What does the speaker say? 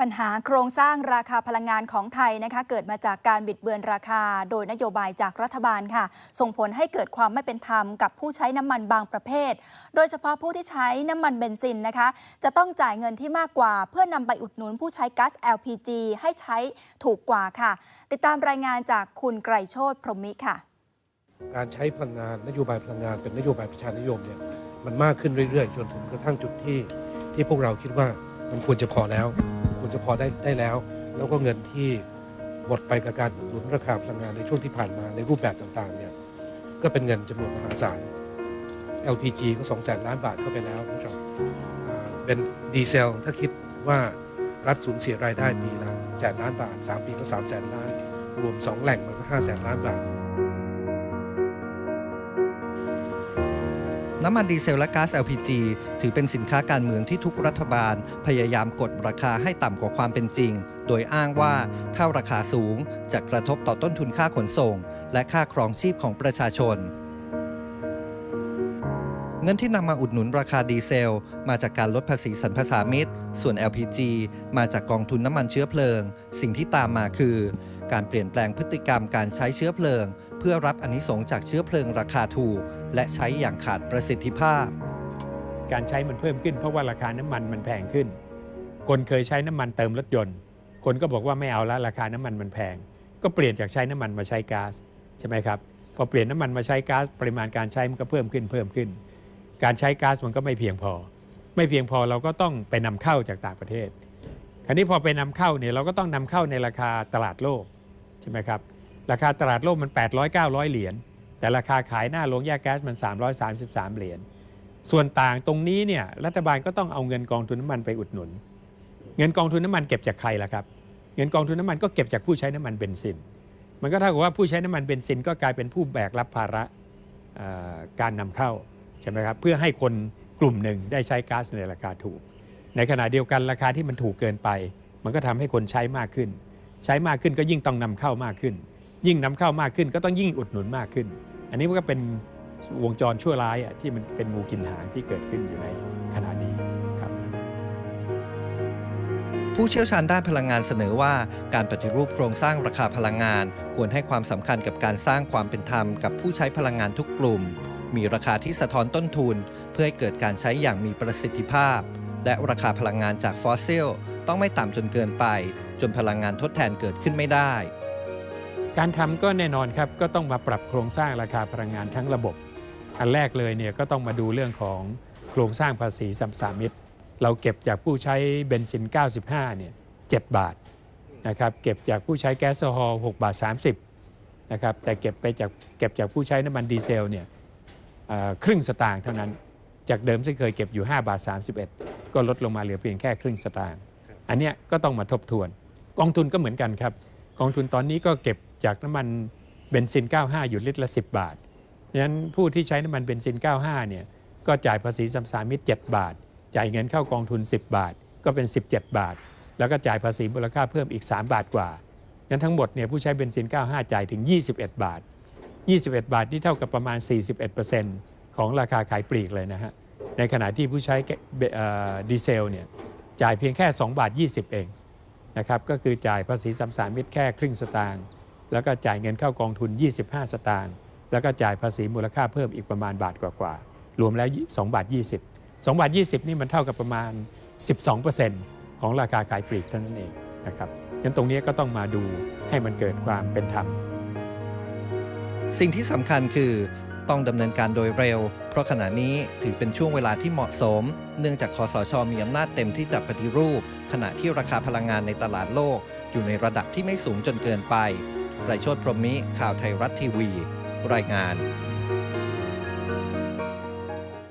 ปัญหาโครงสร้างราคาพลังงานของไทยนะคะเกิดมาจากการบิดเบือนราคา โดยนโยบายจากรัฐบาลค่ะ ส่งผลให้เกิดความไม่เป็นธรรมกับผู้ใช้น้ำมันบางประเภท โดยเฉพาะผู้ที่ใช้น้ำมันเบนซินนะคะ จะต้องจ่ายเงินที่มากกว่า เพื่อนำไปอุดหนุนผู้ใช้ก๊าซ LPG ให้ใช้ถูกกว่าค่ะ ติดตามรายงานจากคุณไกรโชตพรหมิค่ะ การใช้พลังงานนโยบายพลังงานเป็นนโยบายประชานิยมเนี่ยมันมากขึ้นเรื่อยๆ จนถึงกระทั่งจุดที่ที่พวกเราคิดว่ามันควรจะพอแล้ว จะพอได้ได้แล้ว แล้วก็เงินที่หมดไปกับการหนุนราคาพลังงานในช่วงที่ผ่านมาในรูปแบบต่างๆเนี่ยก็เป็นเงินจำนวนมหาศาล LPG ก็2 0 0แสนล้านบาทเข้าไปแล้วคุณผู้ชมอ่าเป็นดีเซลถ้าคิดว่ารัฐสูญเสียรายได้ปีละแสนล้านบาท 3 ปีก็3แสนล้าน รวม 2 แหล่งมันก็5แสนล้านบาท น้ำมันดีเซลและก๊าซ LPG ถือเป็นสินค้าการเมืองที่ทุกรัฐบาล พยายามกดราคาให้ต่ำกว่าความเป็นจริง โดยอ้างว่าถ้าราคาสูงจะกระทบต่อต้นทุนค่าขนส่ง และค่าครองชีพของประชาชน เงินที่นำมาอุดหนุนราคาดีเซล มาจากการลดภาษีสรรพสามิตส่วน LPG มาจากกองทุนน้ำมันเชื้อเพลิง สิ่งที่ตามมาคือ การเปลี่ยนแปลงพฤติกรรมการใช้เชื้อเพลิง พื่อรับอนิสงจากเชื้อเพลิงราคาถูก และใช้อย่างขาดประสิทธิภาพ การใช้มันเพิ่มขึ้นเพราะว่าราคาน้ำมันมันแพงขึ้น คนเคยใช้น้ำมันเติมรถยนต์ คนก็บอกว่าไม่เอาละราคาน้ำมันมันแพง ก็เปลี่ยนจากใช้น้ำมันมาใช้ก๊าซใช่ไหมครับพอเปลี่ยนน้ำมันมาใช้ก๊าซปริมาณการใช้มันก็เพิ่มขึ้นเพิ่มขึ้น การใช้ก๊าซมันก็ไม่เพียงพอ ไม่เพียงพอเราก็ต้องไปนำเข้าจากต่างประเทศ คราวนี้พอไปนำเข้าเนี่ยเราก็ต้องนำเข้าในราคาตลาดโลกใช่ไหมครับ ราคาตลาดโลกมัน 800 900 เหรียญแต่ราคาขายหน้าโรงแยกแก๊สมัน 333 เหรียญส่วนต่างตรงนี้เนี่ยรัฐบาลก็ต้องเอาเงินกองทุนน้ำมันไปอุดหนุน เงินกองทุนน้ำมันเก็บจากใครล่ะครับเงินกองทุนน้ำมันก็เก็บจากผู้ใช้น้ำมันเบนซิน มันก็เท่ากับว่าผู้ใช้น้ำมันเบนซินก็กลายเป็นผู้แบกรับภาระการนำเข้าใช่ไหมครับเพื่อให้คนกลุ่มหนึ่งได้ใช้ก๊าซในราคาถูก ในขณะเดียวกันราคาที่มันถูกเกินไป มันก็ทำให้คนใช้มากขึ้น ใช้มากขึ้นก็ยิ่งต้องนำเข้ามากขึ้น ยิ่งนำเข้ามากขึ้น ก็ต้องยิ่งอุดหนุนมากขึ้น อันนี้มันก็เป็นวงจรชั่วร้ายอะที่มันเป็นงูกินหางที่เกิดขึ้นอยู่ในขณะนี้ครับ ผู้เชี่ยวชาญด้านพลังงานเสนอว่าการปฏิรูปโครงสร้างราคาพลังงาน ควรให้ความสำคัญกับการสร้างความเป็นธรรมกับผู้ใช้พลังงานทุกกลุ่ม มีราคาที่สะท้อนต้นทุน เพื่อให้เกิดการใช้อย่างมีประสิทธิภาพ และราคาพลังงานจากฟอสซิลต้องไม่ต่ำจนเกินไป จนพลังงานทดแทนเกิดขึ้นไม่ได้ การทำก็แน่นอนครับก็ต้องมาปรับโครงสร้างราคาพลังงานทั้งระบบ อันแรกเลยเนี่ยก็ต้องมาดูเรื่องของโครงสร้างภาษีสัมสามิตเราเก็บจากผู้ใช้เบนซิน 95 เนี่ย 7 บาทนะครับเก็บจากผู้ใช้แก๊สโซฮอล์6บาท 30นะครับแต่เก็บไปจากเก็บจากผู้ใช้น้ำมันดีเซลเนี่ยครึ่งสตางค์เท่านั้น จากเดิมที่เคยเก็บอยู่ 5 บาท 31 ก็ลดลงมาเหลือเพียงแค่ครึ่งสตางค์อันเนี้ยก็ต้องมาทบทวน กองทุนก็เหมือนกันครับ กองทุนตอนนี้ก็เก็บจากน้ำมันเบนซิน 95 อยู่ลิตรละ 10 บาทดังนั้นผู้ที่ใช้น้ำมันเบนซิน 95 เนี่ยก็จ่ายภาษีสัมสามิต7บาท จ่ายเงินเข้ากองทุน 10 บาท ก็เป็น 17 บาท แล้วก็จ่ายภาษีมูลค่าเพิ่มอีก 3 บาทกว่างั้นทั้งหมดเนี่ยผู้ใช้เบนซิน 95 จ่ายถึง 21 บาท 21 บาทนี่เท่ากับประมาณ 41%ของราคาขายปลีกเลยนะฮะ ในขณะที่ผู้ใช้ดีเซลเนี่ยจ่ายเพียงแค่ 2 บาท 20 เอง นะครับก็คือจ่ายภาษีสัมสามิตแค่ครึ่งสตางค์แล้วก็จ่ายเงินเข้ากองทุน 25 สตางค์แล้วก็จ่ายภาษีมูลค่าเพิ่มอีกประมาณบาทกว่าๆรวมแล้ว2บาท20 2บาท20 นี่มันเท่ากับประมาณ 12%ของราคาขายปลีกเท่านั้นเองนะครับงั้นตรงนี้ก็ต้องมาดูให้มันเกิดความเป็นธรรมสิ่งที่สำคัญคือ ต้องดำเนินการโดยเร็ว เพราะขณะนี้ถือเป็นช่วงเวลาที่เหมาะสม เนื่องจากคอสชมีอำนาจเต็มที่จะปฏิรูป ขณะที่ราคาพลังงานในตลาดโลก อยู่ในระดับที่ไม่สูงจนเกินไปไรโชดพรหมิข่าวไทยรัฐทีวี รายงาน